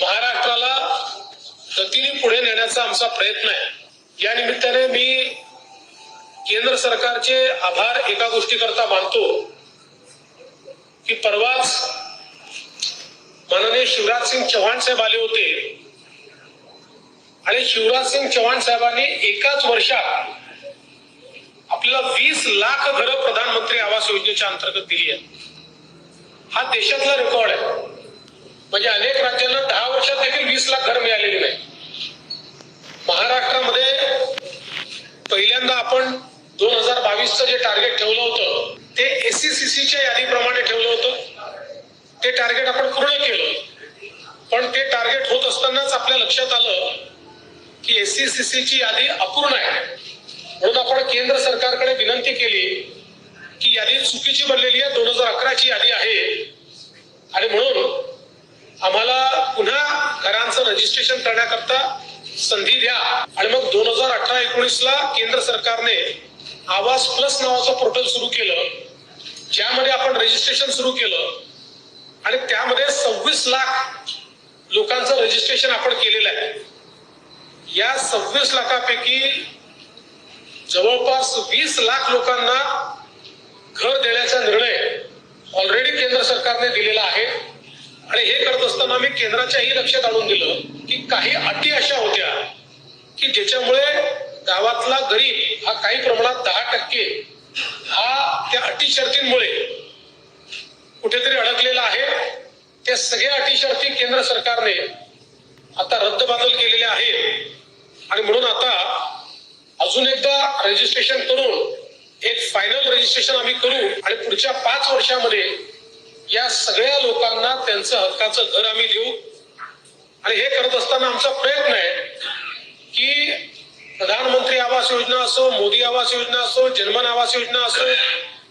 महाराष्ट्राला गतीने पुढे नेण्याचा आमचा प्रयत्न आहे. या निमित्ताने मी केंद्र सरकारचे आभार एका गोष्टीकरता मानतो की परवाच माननीय शिवराज सिंग चव्हाण साहेब आले होते. आणि शिवराज सिंग चव्हाण साहेबांनी एकाच वर्षात आपल्याला वीस लाख घरं प्रधानमंत्री आवास योजनेच्या अंतर्गत दिली आहेत हा देशातला रेकॉर्ड आहे. म्हणजे अनेक राज्यांना दहा वर्षात देखील वीस लाख घर मिळालेली नाही. महाराष्ट्रामध्ये पहिल्यांदा आपण दोन हजार बावीसचं जे टार्गेट ठेवलं होतं ते एसीसीसीच्या यादीप्रमाणे ठेवलं होतं. ते टार्गेट आपण पूर्ण केलं. पण ते टार्गेट होत असतानाच आपल्या लक्षात आलं की एसीसीसीची यादी अपूर्ण आहे. म्हणून आपण केंद्र सरकारकडे विनंती केली की यादी चुकीची बनलेली आहे दोन हजार अकराची यादी आहे. आणि म्हणून आम्हाला पुन्हा घरांचं रजिस्ट्रेशन करण्याकरता संधी द्या. आणि मग दोन हजार अठरा एकोणीस ला केंद्र सरकारने आवास प्लस नावाचं पोर्टल सुरू केलं. ज्यामध्ये आपण रजिस्ट्रेशन सुरू केलं. आणि त्यामध्ये सव्वीस लाख लोकांचं रजिस्ट्रेशन आपण केलेलं आहे. या सव्वीस लाखापैकी जवळपास वीस लाख लोकांना घर देण्याचा निर्णय ऑलरेडी केंद्र सरकारने दिलेला आहे. आणि हे करत असताना मी केंद्राच्याही लक्षात आणून दिलं की काही अटी अशा होत्या की ज्याच्यामुळे गावातला गरीब हा काही प्रमाणात दहा टक्के हा त्या अटी शर्तींमुळे कुठेतरी अडकलेला आहे. त्या सगळ्या अटी शर्ती केंद्र सरकारने आता रद्दबादल केलेल्या आहेत. आणि म्हणून आता अजून एकदा रजिस्ट्रेशन करून एक फायनल रजिस्ट्रेशन आम्ही करू आणि पुढच्या पाच वर्षामध्ये या सगळ्या लोकांना त्यांचं हक्काचं घर आम्ही देऊ. आणि हे करत असताना आमचा प्रयत्न आहे की प्रधानमंत्री आवास योजना असो मोदी आवास योजना असो जनमन आवास योजना असो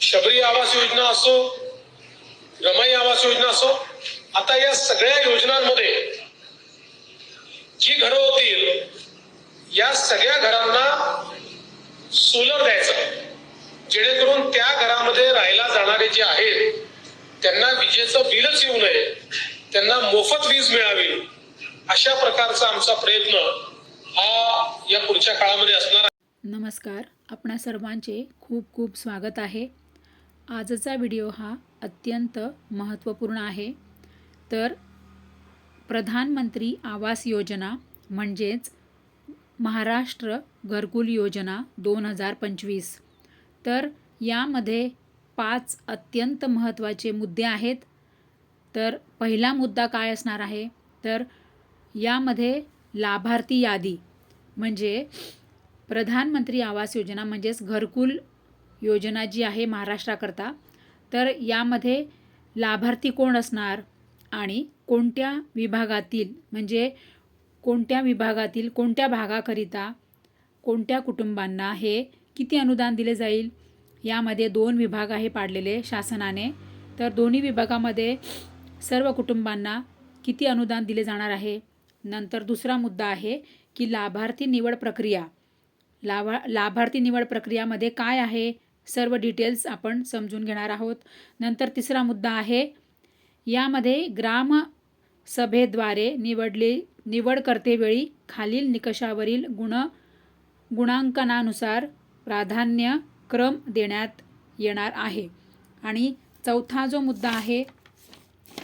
शबरी आवास योजना असो रमाई आवास योजना असो आता या सगळ्या योजनांमध्ये जी घरं होतील या सगळ्या घरांना सोलर द्यायचं. जेणेकरून त्या घरामध्ये राहायला जाणारे जे आहेत त्यांना विजेचं बिलच येऊ नये. त्यांना मोफत वीज मिळावी. अशा प्रकारचा आमचा प्रयत्न हा या पुढच्या काळामध्ये असणार नमस्कार. आपणा सर्वांचे खूप खूप स्वागत आहे. आजचा व्हिडिओ हा अत्यंत महत्त्वपूर्ण आहे. तर प्रधानमंत्री आवास योजना म्हणजेच महाराष्ट्र घरकुल योजना दोन हजार पंचवीस. तर यामध्ये पाच अत्यंत महत्त्वाचे मुद्दे आहेत. तर पहिला मुद्दा काय असणार आहे? तर यामध्ये लाभार्थी यादी म्हणजे प्रधानमंत्री आवास योजना म्हणजेच घरकुल योजना जी आहे महाराष्ट्राकरता. तर यामध्ये लाभार्थी कोण असणार आणि कोणत्या विभागातील म्हणजे कोणत्या विभागातील कोणत्या भागाकरिता कोणत्या कुटुंबांना हे किती अनुदान दिले जाईल? यामध्ये दोन विभाग आहे पाडलेले शासनाने. तर दोन्ही विभागामध्ये सर्व कुटुंबांना किती अनुदान दिले जाणार आहे? नंतर दुसरा मुद्दा आहे की लाभार्थी निवड प्रक्रिया. लाभा लाभार्थी निवड प्रक्रियामध्ये काय आहे? सर्व डिटेल्स आपण समजून घेणार आहोत. नंतर तिसरा मुद्दा आहे यामध्ये ग्राम सभेद्वारे निवडले निवड करतेवेळी खालील निकषावरील गुण गुणांकनानुसार प्राधान्य क्रम देण्यात येणार आहे. आणि चौथा जो मुद्दा आहे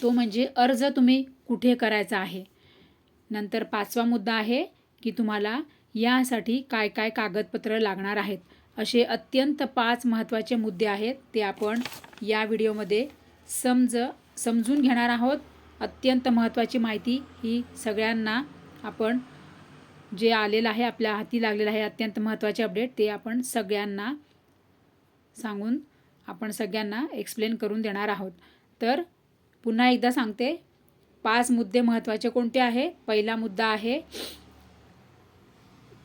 तो म्हणजे अर्ज तुम्ही कुठे करायचा आहे? नंतर पाचवा मुद्दा आहे की तुम्हाला यासाठी काय काय कागदपत्र लागणार आहेत? असे अत्यंत पाच महत्त्वाचे मुद्दे आहेत ते आपण या व्हिडिओमध्ये समज समजून घेणार आहोत. अत्यंत महत्त्वाची माहिती ही सगळ्यांना आपण जे आलेलं आहे आपल्या हाती लागलेलं आहे अत्यंत महत्त्वाचे अपडेट ते आपण सगळ्यांना सांगून आपण सगळ्यांना एक्सप्लेन करून देणार आहोत. तर पुन्हा एकदा सांगते पाच मुद्दे महत्त्वाचे कोणते आहे? पहिला मुद्दा आहे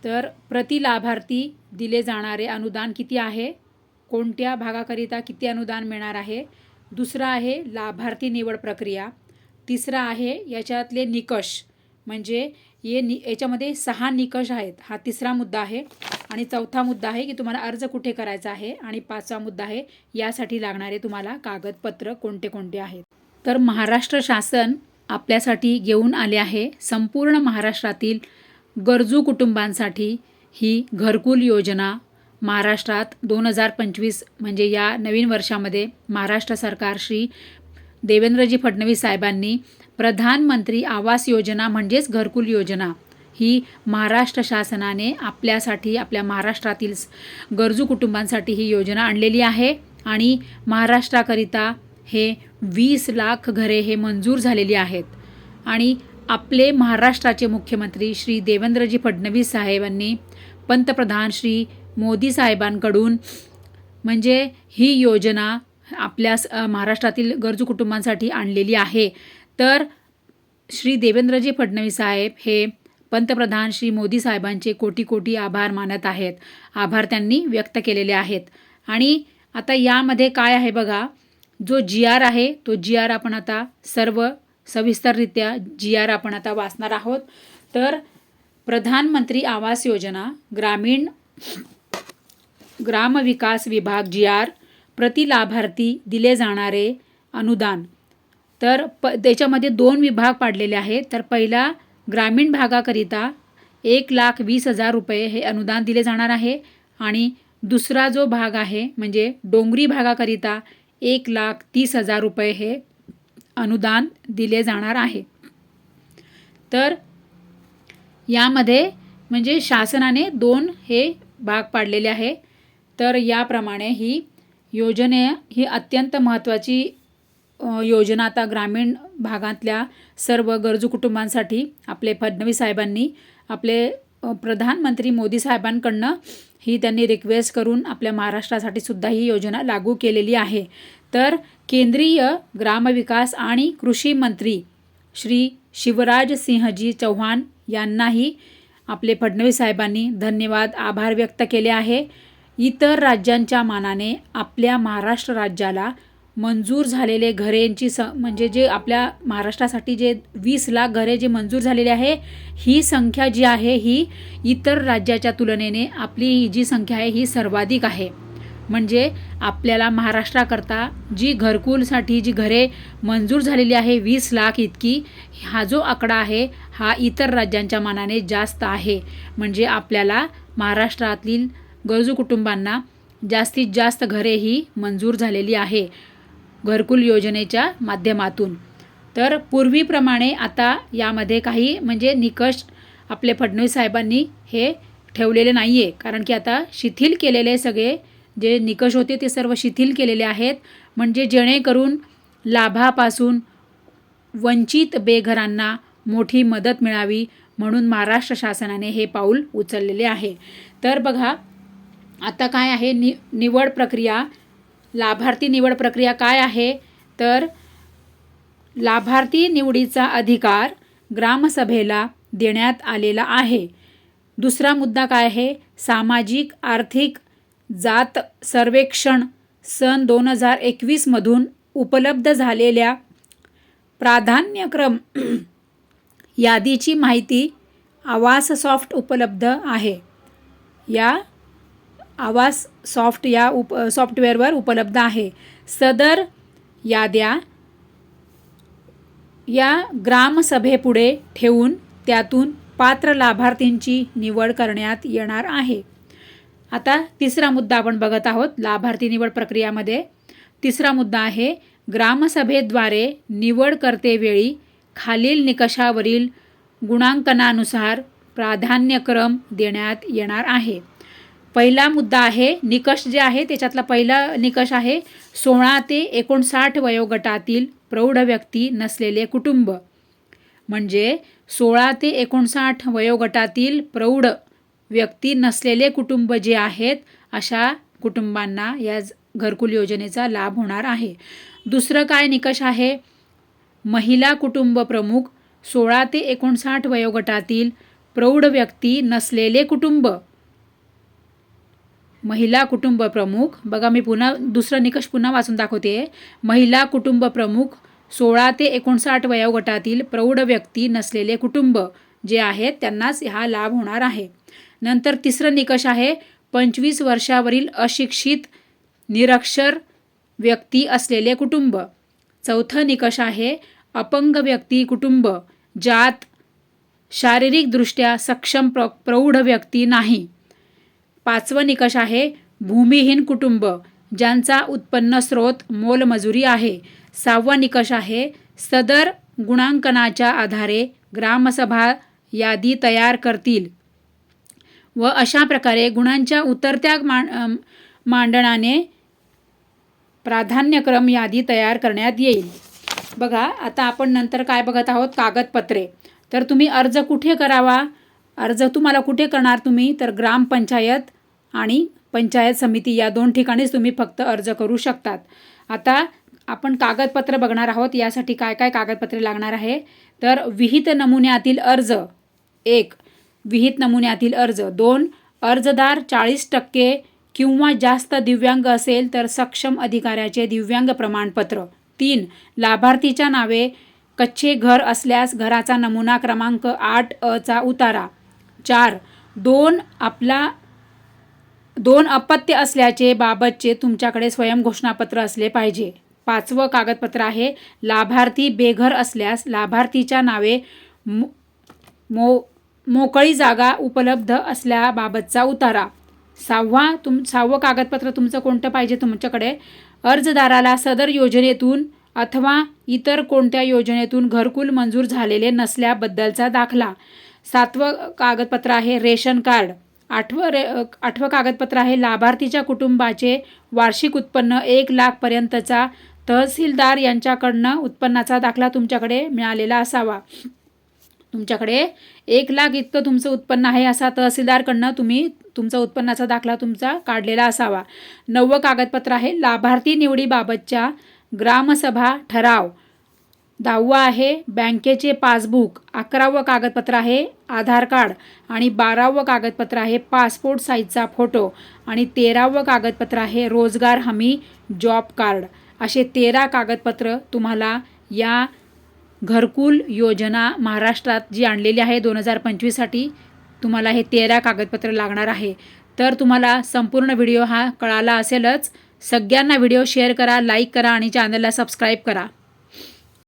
तर प्रति लाभार्थी दिले जाणारे अनुदान किती आहे? कोणत्या भागाकरिता किती अनुदान मिळणार आहे? दुसरा आहे लाभार्थी निवड प्रक्रिया. तिसरा आहे याच्यातले निकष. म्हणजे ये नि याच्यामध्ये सहा निकष आहेत. हा तिसरा मुद्दा आहे. आणि चौथा मुद्दा आहे की तुम्हाला अर्ज कुठे करायचा आहे आणि पाचवा मुद्दा आहे यासाठी लागणारे तुम्हाला कागदपत्र कोणते कोणते आहेत. तर महाराष्ट्र शासन आपल्यासाठी घेऊन आले आहे संपूर्ण महाराष्ट्रातील गरजू कुटुंबांसाठी ही घरकुल योजना. महाराष्ट्रात दोन हजार पंचवीस म्हणजे या नवीन वर्षामध्ये महाराष्ट्र सरकार श्री देवेंद्रजी फडणवीस साहेबांनी प्रधानमंत्री आवास योजना म्हणजेच घरकुल योजना ही महाराष्ट्र शासनाने आपल्यासाठी आपल्या महाराष्ट्रातील गरजू कुटुंबांसाठी ही योजना आणलेली आहे. आणि महाराष्ट्राकरिता हे वीस लाख घरे हे मंजूर झालेली आहेत. आणि आपले महाराष्ट्राचे मुख्यमंत्री श्री देवेंद्रजी फडणवीस साहेबांनी पंतप्रधान श्री मोदी साहेबांकडून म्हणजे ही योजना आपल्या महाराष्ट्रातील गरजू कुटुंबांसाठी आणलेली आहे. तर श्री देवेंद्रजी फडणवीस साहेब हे पंतप्रधान श्री मोदी साहेबांचे कोटी कोटी आभार मानत आहेत. आभार त्यांनी व्यक्त केलेले आहेत. आणि आता यामध्ये काय आहे बघा जो जी आर आहे तो जी आर आपण आता सर्व सविस्तररित्या जी आर आपण आता वाचणार आहोत. तर प्रधानमंत्री आवास योजना ग्रामीण ग्रामविकास विभाग जी आर प्रति लाभार्थी दिले जाणारे अनुदान. तर प त्याच्यामध्ये दोन विभाग पाडलेले आहेत. तर पहिला ग्रामीण भागाकरिता एक लाख वीस हजार रुपये हे अनुदान दिले जाणार आहे. आणि दुसरा जो भाग आहे म्हणजे डोंगरी भागाकरिता एक लाख तीस हजार रुपये हे अनुदान दिले जाणार आहे. तर यामध्ये म्हणजे शासनाने दोन हे भाग पाडलेले आहे. तर याप्रमाणे ही योजने ही अत्यंत महत्त्वाची योजना आता ग्रामीण भागातल्या सर्व गरजू कुटुंबांसाठी आपले फडणवीस साहेबांनी आपले प्रधानमंत्री मोदी साहेबांकडनं ही त्यांनी रिक्वेस्ट करून आपल्या महाराष्ट्रासाठी सुद्धा ही योजना लागू केलेली आहे. तर केंद्रीय ग्रामविकास आणि कृषी मंत्री श्री शिवराज सिंहजी चौहान यांनाही आपले फडणवीस साहेबांनी धन्यवाद आभार व्यक्त केले आहे. इतर राज्यांच्या मानाने आपल्या महाराष्ट्र राज्याला मंजूर झालेले घरेंची स म्हणजे जे आपल्या महाराष्ट्रासाठी जे वीस लाख घरे जे मंजूर झालेले आहे ही संख्या जी आहे ही इतर राज्याच्या तुलनेने आपली ही जी संख्या आहे ही सर्वाधिक आहे. म्हणजे आपल्याला महाराष्ट्राकरता जी घरकुलसाठी जी घरे मंजूर झालेली आहे वीस लाख इतकी हा जो आकडा आहे हा इतर राज्यांच्या मानाने जास्त आहे. म्हणजे आपल्याला महाराष्ट्रातील गरजू कुटुंबांना जास्तीत जास्त घरे ही मंजूर झालेली आहे. घरकुल योजनेच्या माध्यमातून. तर पूर्वीप्रमाणे आता यामध्ये काही म्हणजे निकष आपले फडणवीस साहेबांनी हे ठेवलेले नाही आहे कारण की आता शिथिल केलेले सगळे जे निकष होते ते सर्व शिथिल केलेले आहेत. म्हणजे जेणेकरून लाभापासून वंचित बेघरांना मोठी मदत मिळावी म्हणून महाराष्ट्र शासनाने हे पाऊल उचललेले आहे. तर बघा आता काय आहे? नि निवड प्रक्रिया लाभार्थी निवड प्रक्रिया काय आहे? तर लाभार्थी निवडीचा अधिकार ग्रामसभेला देण्यात आलेला आहे. दुसरा मुद्दा काय आहे? सामाजिक आर्थिक जात सर्वेक्षण सन दोन हजार एकवीसमधून उपलब्ध झालेल्या प्राधान्यक्रम यादीची माहिती आवास सॉफ्ट उपलब्ध आहे. या आवास सॉफ्ट या उप सॉफ्टवेअरवर उपलब्ध आहे. सदर याद्या या ग्रामसभेपुढे ठेवून त्यातून पात्र लाभार्थींची निवड करण्यात येणार आहे. आता तिसरा मुद्दा आपण बघत आहोत. लाभार्थी निवड प्रक्रियामध्ये तिसरा मुद्दा आहे ग्रामसभेद्वारे निवड करतेवेळी खालील निकषावरील गुणांकनानुसार प्राधान्यक्रम देण्यात येणार आहे. पहिला मुद्दा आहे निकष जे आहे त्याच्यातला पहिला निकष आहे सोळा ते एकोणसाठ वयोगटातील प्रौढ व्यक्ती नसलेले कुटुंब. म्हणजे सोळा ते एकोणसाठ वयोगटातील प्रौढ व्यक्ती नसलेले कुटुंब जे आहेत अशा कुटुंबांना या घरकुल योजनेचा लाभ होणार आहे. दुसरं काय निकष आहे? महिला कुटुंब प्रमुख सोळा ते एकोणसाठ वयोगटातील प्रौढ व्यक्ती नसलेले कुटुंब. महिला कुटुंब प्रमुख. बघा मी पुन्हा दुसरा निकष पुन्हा वाचून दाखवते. महिला कुटुंब प्रमुख सोळा ते एकोणसाठ वयोगटातील प्रौढ व्यक्ती नसलेले कुटुंब जे आहेत त्यांनाच हा लाभ होणार आहे. नंतर तिसरं निकष आहे पंचवीस वर्षावरील अशिक्षित निरक्षर व्यक्ती असलेले कुटुंब. चौथं निकष आहे अपंग व्यक्ती कुटुंब ज्यात शारीरिकदृष्ट्या सक्षम प्र प्रौढ व्यक्ती नाही. पाचवं निकष आहे भूमिहीन कुटुंब ज्यांचा उत्पन्न स्रोत मोलमजुरी आहे. सहावा निकष आहे सदर गुणांकनाच्या आधारे ग्रामसभा यादी तयार करतील. व अशा प्रकारे गुणांच्या उतरत्या मांड मांडणाने प्राधान्यक्रम यादी तयार करण्यात येईल. बघा आता आपण नंतर काय बघत आहोत? कागदपत्रे. तर तुम्ही अर्ज कुठे करावा? अर्ज तुम्हाला कुठे करणार तुम्ही? तर ग्रामपंचायत आणि पंचायत समिती या दोन ठिकाणीच तुम्ही फक्त अर्ज करू शकतात. आता आपण कागदपत्र बघणार आहोत यासाठी काय काय कागदपत्रे लागणार आहे. तर विहित नमुन्यातील अर्ज एक विहित नमुन्यातील अर्ज दोन अर्जदार चाळीस टक्के किंवा जास्त दिव्यांग असेल तर सक्षम अधिकाऱ्याचे दिव्यांग प्रमाणपत्र तीन लाभार्थीच्या नावे कच्चे घर असल्यास घराचा नमुना क्रमांक आठ अचा उतारा चार दोन आपला दोन अपत्य असल्याचे बाबतचे तुमच्याकडे स्वयंघोषणापत्र असले पाहिजे. पाचवं कागदपत्र आहे लाभार्थी बेघर असल्यास लाभार्थीच्या नावे मो मो मोकळी जागा उपलब्ध असल्याबाबतचा उतारा. सहावा तुम सहावं कागदपत्र तुमचं कोणतं पाहिजे तुमच्याकडे? अर्जदाराला सदर योजनेतून अथवा इतर कोणत्या योजनेतून घरकुल मंजूर झालेले नसल्याबद्दलचा दाखला. सातवं कागदपत्र आहे रेशन कार्ड. आठवं रे आठवं कागदपत्र आहे लाभार्थीच्या कुटुंबाचे वार्षिक उत्पन्न एक लाखपर्यंतचा तहसीलदार यांच्याकडनं उत्पन्नाचा दाखला तुमच्याकडे मिळालेला असावा. तुमच्याकडे एक लाख इतकं तुमचं उत्पन्न आहे असा तहसीलदारकडनं तुम्ही तुमचा उत्पन्नाचा दाखला तुमचा काढलेला असावा. नववं कागदपत्र आहे लाभार्थी निवडीबाबतच्या ग्रामसभा ठराव. दहावं आहे बँकेचे पासबुक अकरावं कागदपत्र आहे आधार कार्ड आणि बारावं कागदपत्र आहे पासपोर्ट साईजचा फोटो आणि तेरावं कागदपत्र आहे रोजगार हमी जॉब कार्ड. असे तेरा कागदपत्र तुम्हाला या घरकुल योजना महाराष्ट्रात जी आणलेली आहे दोन हजार पंचवीससाठी तुम्हाला हे तेरा कागदपत्र लागणार आहे. तर तुम्हाला संपूर्ण व्हिडिओ हा कळाला असेलच. सगळ्यांना व्हिडिओ शेअर करा लाईक करा आणि चॅनलला सबस्क्राईब करा.